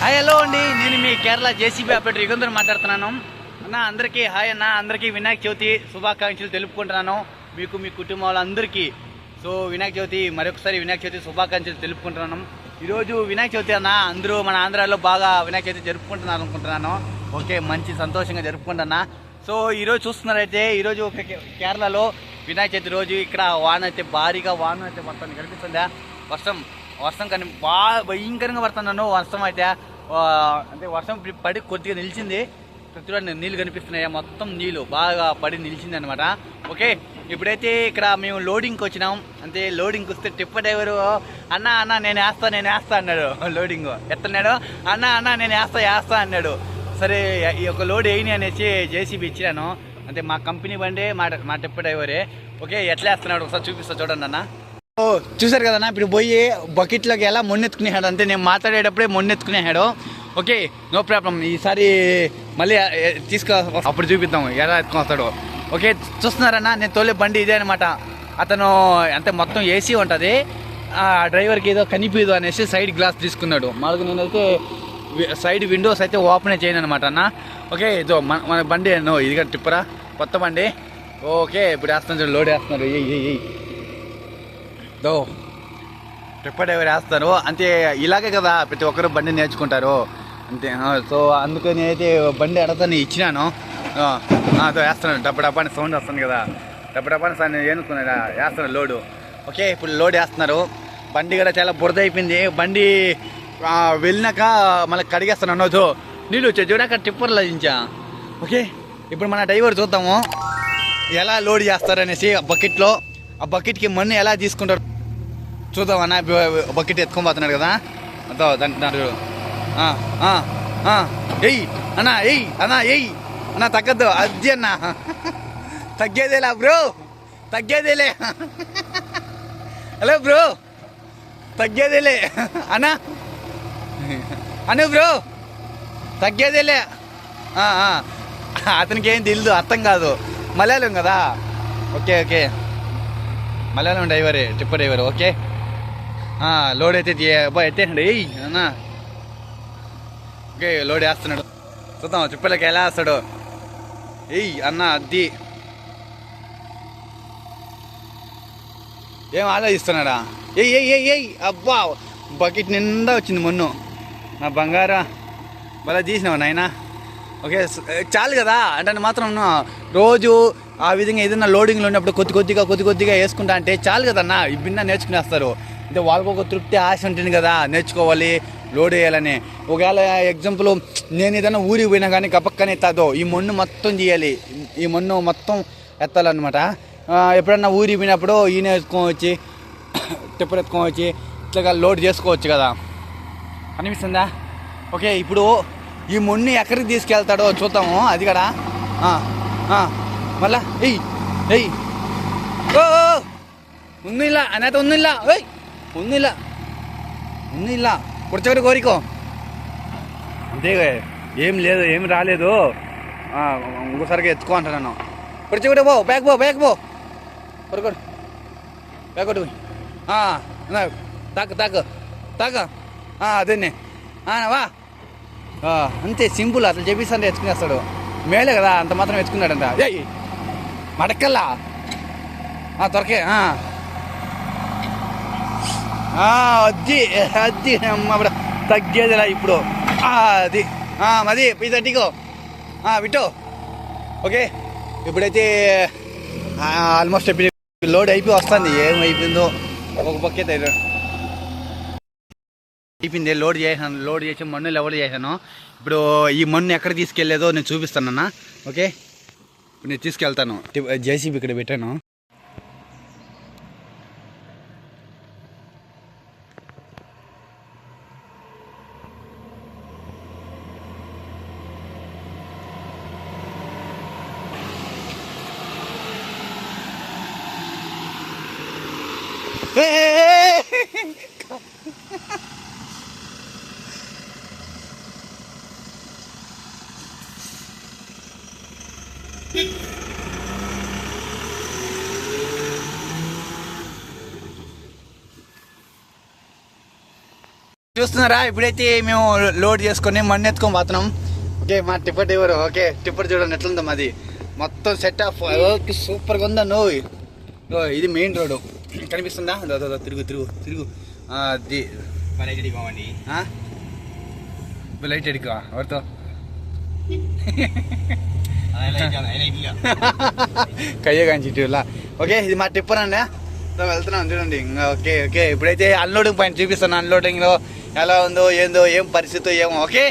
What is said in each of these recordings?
Hi hello అండి. నేను మీ కేరళ జేసీబీ ఆపరేటర్ యుగంధర్ మాట్లాడుతున్నాను. అన్న అందరికీ హాయ్ అన్న. అందరికీ వినాయక చవితి శుభాకాంక్షలు తెలుపుకుంటున్నాను. మీకు మీ కుటుంబం వాళ్ళందరికీ సో వినాయక చవితి మరొకసారి వినాయక చవితి శుభాకాంక్షలు తెలుపుకుంటున్నాను. ఈరోజు వినాయక చవితి అన్న. అందరూ మన ఆంధ్రాలో బాగా వినాయక చవితి జరుపుకుంటున్నారు అనుకుంటున్నాను. ఓకే మంచి సంతోషంగా జరుపుకుంటున్నా సో ఈరోజు చూస్తున్నారైతే ఈరోజు ఒక కేరళలో వినాయక చవితి రోజు. ఇక్కడ వాన అయితే భారీగా వాన అయితే మొత్తాన్ని కనిపిస్తుందా? వర్షం వర్షం కానీ బాగా భయంకరంగా పడుతున్నాను వర్షం అయితే. అంటే వర్షం పడి- పడి కొద్దిగా నిలిచింది. ఇక్కడ చూడండి నీళ్ళు కనిపిస్తున్నాయి. మొత్తం నీళ్ళు బాగా పడి నిలిచింది అనమాట ఓకే ఇప్పుడైతే ఇక్కడ మేము లోడింగ్కి వచ్చినాం. అంటే లోడింగ్కి వస్తే టిప్ప డ్రైవరు అన్న అన్న నేను వేస్తా నేను వేస్తా అన్నాడు. లోడింగ్ ఎత్తన్నాడు. అన్న అన్న నేను వేస్తా వేస్తా అన్నాడు. సరే ఈ యొక్క లోడ్ వేయని అనేసి జేసీబీ ఇచ్చినాను. అంటే మా కంపెనీ బండి మా మా టిప్ప డ్రైవరే ఓకే ఎట్లా వేస్తున్నాడు? ఒకసారి చూపిస్తా చూడండి అన్న. చూసారు కదన్నా ఇప్పుడు పోయి బకెట్లోకి ఎలా మొన్నెత్తుకునేహాడు అంతే నేను మాట్లాడేటప్పుడే మొన్నెత్తుకునేహాడు ఓకే నో ప్రాబ్లం. ఈసారి మళ్ళీ తీసుకో. అప్పుడు చూపిద్దాం ఎలా ఎత్తుకొస్తాడు ఓకే చూస్తున్నారన్నా నేను తోలే బండి ఇదే అనమాట అతను అంటే మొత్తం ఏసీ ఉంటుంది. ఆ డ్రైవర్కి ఏదో కనిపించదు అనేసి సైడ్ గ్లాస్ తీసుకున్నాడు. మాకు నేనైతే వి- సైడ్ విండోస్ అయితే ఓపెన్ చేయను అనమాట అన్న. ఓకే ఇదో మన మన బండి నో ఇదిగా టిప్పరా కొత్త బండి. ఓకే ఇప్పుడు వేస్తాను లోడ్ వేస్తున్నారు ఏ దో. ట్రిప్ డ్రైవర్ వేస్తారు అంతే ఇలాగే కదా ప్రతి ఒక్కరు బండి నేర్చుకుంటారు. అంతే సో అందుకని అయితే బండి అడతాను ఇచ్చినాను. సో అదో వేస్తున్నాను డబ్బు డబ్బాని సౌండ్ వస్తుంది కదా. డబ్బు డబ్బాని సార్ ఏనుకున్నాడా వేస్తున్నాను లోడు. ఓకే ఇప్పుడు లోడ్ వేస్తున్నారు. బండి కూడా చాలా బురద అయిపోయింది. బండి వెళ్ళినాక మళ్ళీ కడిగేస్తాను అన్నదో నీళ్ళు వచ్చా చూడాక టిప్పర్ లజించా ఓకే ఇప్పుడు మన డ్రైవర్ చూద్దాము. ఎలా లోడ్ చేస్తారనేసి ఆ బకెట్లో. ఆ బకెట్కి మన్ను ఎలా తీసుకుంటారు చూద్దాం అన్న బకెట్ ఎత్తుకొని పోతున్నాడు కదా. అదో దాని దాని ఎయ్ అన్న ఎయ్ అన్న ఎయ్ అన్న తగ్గద్దు. అది అన్న. తగ్గేదేలా బ్రో. తగ్గేదేలే. Hello bro. తగ్గేదేలే. అన్నా. అను బ్రో. తగ్గేదేలే. అతనికి ఏం తెలియదు అర్థం కాదు. మలయాళం కదా. Okay okay. మలయాళం డ్రైవరే ట్రిప్ డ్రైవర్ ఓకే? లోడ్ అయితే తీ- అబ్బా ఎత్తేయండి. ఏయ్ అన్న ఓకే లోడ్ వేస్తున్నాడు. చూద్దాం టిప్పలకి ఎలా వేస్తాడు. ఏయ్ అన్న అద్ది. ఏం ఆలోచిస్తున్నాడా? ఏయ్ ఏయ్ ఏయ్ ఏయ్ అబ్బా బకెట్ నిండా వచ్చింది మొన్ను. నా బంగారా. మళ్ళీ తీసినావు నాయనా. ఓకే చాలు కదా? అంటే మాత్రం రోజు ఆ విధంగా ఏదైనా లోడింగ్లో ఉన్నప్పుడు కొద్ది కొద్దిగా కొద్ది కొద్దిగా వేసుకుంటా అంటే చాలు కదన్నా? ఈ భిన్న నేర్చుకునేస్తారు. అంటే వాళ్ళకు ఒక తృప్తి ఆశ ఉంటుంది కదా నేర్చుకోవాలి లోడ్ వేయాలని. ఒకవేళ ఎగ్జాంపుల్ నేను ఏదైనా ఊరికి పోయినా కానీ గపక్కనే ఎత్తాదో ఈ మన్ను మొత్తం చేయాలి ఈ మన్ను మొత్తం ఎత్తాలన్నమాట. ఎప్పుడన్నా ఊరికి పోయినప్పుడు ఈయన ఎత్తుకొని టిప్పర్ ఎత్తుకొని ఇట్లాగా లోడ్ చేసుకోవచ్చు కదా. అనిపిస్తుందా? ఓకే ఇప్పుడు ఈ మొన్ని ఎక్కడికి తీసుకెళ్తాడో చూద్దాము. అది కదా. మళ్ళా ఎయ్ ఎయ్ ఓ ഒന്നുമില്ല അതിനകത്ത് ఉందిలా ఓయ్ ఉందిలా. ఉందిలా. കുറച്ചൊക്കെ కోరికో. అంతే ఏం లేదు ఏం రాలేదు. ఇంకోసారిగా ఎత్తుకో అంటున్నాను కుడిచి పో బ్యాక్ పో బ్యాక్ పో. కొడుకోడు బ్యాక్ కొట్టు తాకు తాకు తాకు. అదేనే వా. అంతే సింపుల్ అట్లా చెప్పిస్తాంటే ఎత్తుకునేస్తాడు. మేలే కదా అంత మాత్రం ఎత్తుకున్నాడంట. ఏయ్ మడక్కల్లా? ఆ, దొరకే ఆ. ఆ, అది అది అమ్మ తగ్గేదిలా ఇప్పుడు. అది. మది పిజ్జా టీకో విట్టో. ఓకే? ఇప్పుడైతే ఆల్మోస్ట్ లోడ్ అయిపోయి వస్తుంది. ఏమైపోయిందో ఒక పక్కైతే టిఫిన్ లోడ్ చేసాను లోడ్ చేసి మన్ను లెవెల్ చేశాను ఇప్పుడు ఈ మన్ను ఎక్కడ తీసుకెళ్ళేదో నేను చూపిస్తానన్నా ఓకే ఇప్పుడు నేను తీసుకెళ్తాను జేసీబీ ఇక్కడ పెట్టాను Hey! చూస్తున్నారా? ఇప్పుడైతే మేము లోడ్ చేసుకొని మಣ್ಣు ఎత్తుకొని పోతున్నాం. ఓకే మా టిప్పర్ డ్రైవర్ ఓకే టిప్పర్ చూడండి ఎట్లుందో మాది. మొత్తం సెట్ ఆఫ్ సూపర్గా ఉందా ఓ, ఇది మెయిన్ రోడ్ కనిపిస్తుందా? తిరుగు తిరుగు తిరుగు. అది లైట్ ఎడుకో ఎవరితో? కయ్య కాంచి ఇటీవల ఓకే ఇది మా టిప్పర్ అండి వెళ్తున్నాం చూడండి. ఇంకా ఓకే ఓకే. ఇప్పుడైతే అన్లోడింగ్ పాయింట్ చూపిస్తాను అన్లోడింగ్లో ఎలా ఉందో ఏందో ఏం పరిస్థితి ఏమో ఓకే?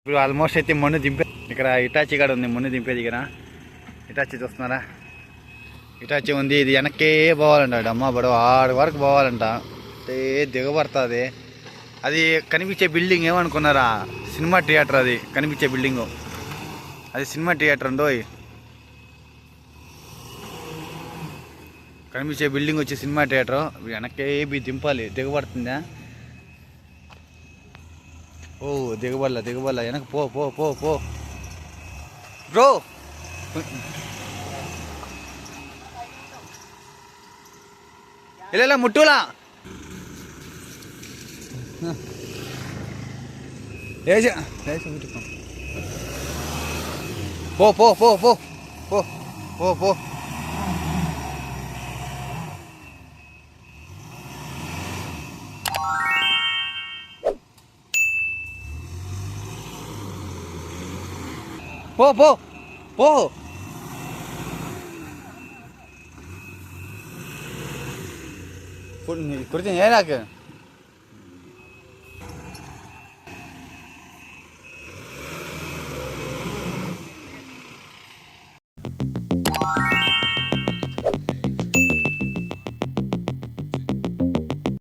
ఇప్పుడు ఆల్మోస్ట్ అయితే మన్ను దింపే ఇక్కడ ఇటాచి కాడ ఉంది మన్ను దింపేది ఇక్కడ ఇటాచి చూస్తున్నారా? ఇటాచి ఉంది ఇది వెనక్కే పోవాలంట అమ్మ బడవ ఆడ వరకు పోవాలంట. అంటే దిగబడుతుంది. అది కనిపించే బిల్డింగ్ ఏమనుకున్నారా? సినిమా థియేటర్ అది కనిపించే బిల్డింగు. అది సినిమా థియేటర్ అండోయ్ కనిపించే బిల్డింగ్ వచ్చి సినిమా థియేటర్. వెనక్కే బి దింపాలి దిగబడుతుందా? ஓ திகபல்ல திகபல்ல எனக்கு போ போ போ போ. ப்ரோ! இல்லை இல்லை முட்டுலாம் லேசம் லேசம் விட்டுப்போம் போ போ போ போ. போ போ போ. போ போ. போ. கொடுத்து ஏனாக்கு